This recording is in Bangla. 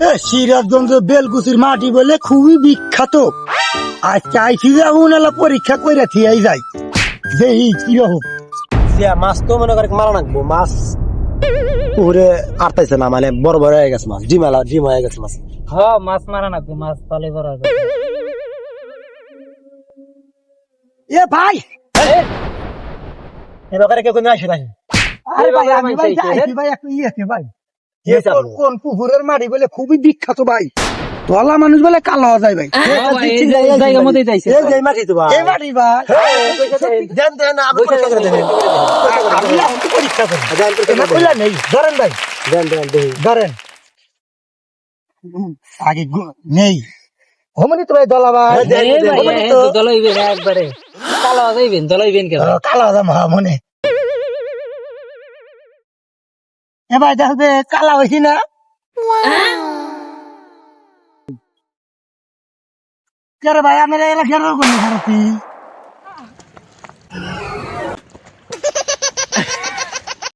এ, সিরাজগঞ্জ বেলকুচির মাটি বলে খুবই বিখ্যাত। আর চাইছি যে উনালা পরীক্ষা করে থিয়াই যাই। দেখি কি হোক মাছ তো মনে করে মারা নাকবো মাছ পুরে আটতাইছে না মানে বড় বড় হয়ে গেছে মাছ ডিমালা ডিম হয়ে গেছে মাছ। হ মাছ মারা নাকবো মাছ পালে করা যায় এ ভাই! এবার কেউ কোনো আসে নাই। আরে ভাই আমি ভাই চাইছি ভাই একটু ইয়েছে ভাই। এ কোন-? পুকুরের মাটি বলে খুবই বিখ্যাত ভাই। তোলা মানুষ বলে কালো হওয়া যায় ভাই। জায়গা মধ্যেই চাইছে এই যে মাটি তো ভাই। এই মাটি ভাই। দেন দেন আপনি পরীক্ষা করে দেন। আমি এখন তো পরীক্ষা করি দেন পরীক্ষা এটা করে কইলা নেই। ধরেন ভাই। দেন দেন দেখি ধরেন। আগে গু- নেই। হমনি তো ভাই দলা ভাই। তো। তো দলাইবেন একবারে। কালো যাইবেন দলাইবেন কে ভাই? কালা দাম হা মনে। এ ভাই দেখবে কালা হয়েছি না? কেরে ভাই আমার এলা কেন করলি খারাপি